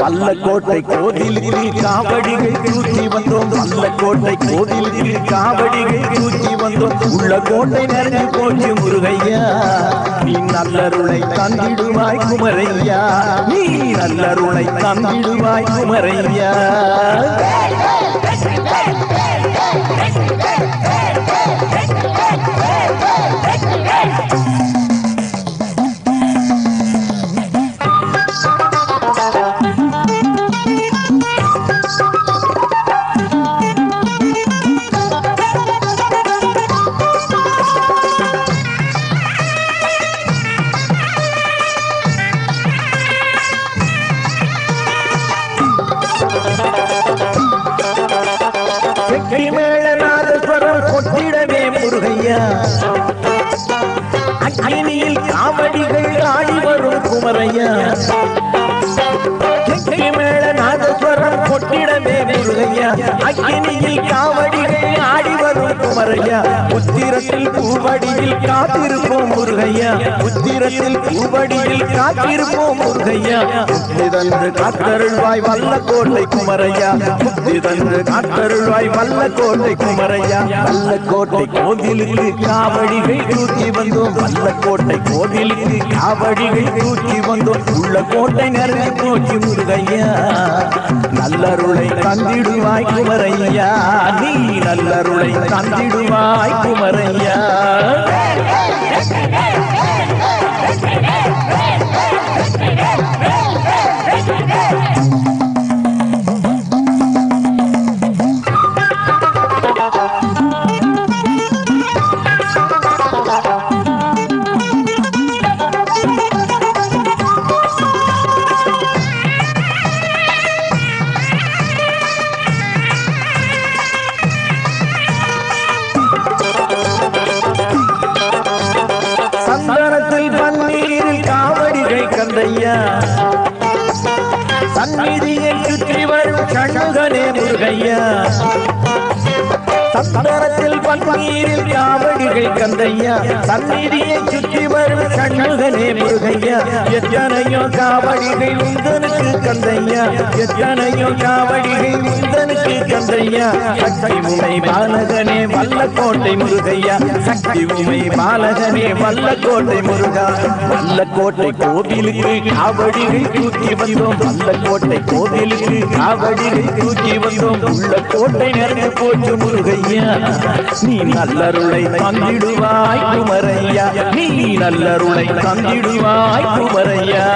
வல்லக்கோட்டை கோதிலுக்கு காவடிகள் தூக்கி வந்தோம் வல்லக்கோட்டை காவடிகள் தூக்கி வந்தோம் உள்ள கோட்டை நிறைஞ்சு போச்சு முருகையா. நீ நல்லருளை தந்திடுவாய் குமரையா. நீ நல்லருளை தந்திடுவாய் குமரையா. அக்னியில் காவடிகள் ஆடி வரும் குமரையா. மேல நாதஸ்வரம் கொட்டிடமே முருகையா. அக்கினியில் காவடிகள் ஆடி வரும் குமரையா. பூவடியில் காத்திருப்போம் முருகையா. உத்திரத்தில் பூவடியில் காத்திருப்போம் முருகையா. முத்திதன்று காத்தருள்வாய் வல்ல கோட்டை குமரையா. முத்திதன்று காத்தருள்வாய் வல்ல கோட்டை குமரையா. வல்ல கோட்டை கோவிலுக்கு காவடிகள் தூக்கி வந்தோம். வல்ல கோட்டை கோவிலுக்கு காவடிகள் தூக்கி வந்தோம். உள்ள கோட்டை நிறைய போக்கி முருகையா. நல்லருளை தந்திடுவாய் குமரையா. நீ நல்லருளை தந்திடுவாய் குமரையா. சந்நிதியை சுற்றி வரும் கண்ணுகனே முருகையா. சந்தனத்தில் பன்னீரில் காவடிகள் கந்தையா. சந்நிதியை சுற்றி வரும் கண்ணுகனே முருகையா. எத்தனையோ காவடிகள் உந்தனுக்கு கந்தையா. எத்தனையோ காவடிகள் உந்தனுக்கு கந்தையா. சக்தி உமை பாலகனே வல்ல கோட்டை முருகையா. சக்தி உமை பாலகனே வல்ல கோட்டை முருகா. வல்ல கோட்டை கோவிலுக்கு காவடிகள் தூக்கி வந்தோம். வல்ல கோட்டை கோவிலுக்கு காவடிகள் தூக்கி வந்தோம். உள்ள கோட்டை நிறைந்து போச்சு முருகையா. நீ நல்லருளை தந்திடுவாய் குமரையா நீ நல்லருளை தந்திடுவாய் குமரையா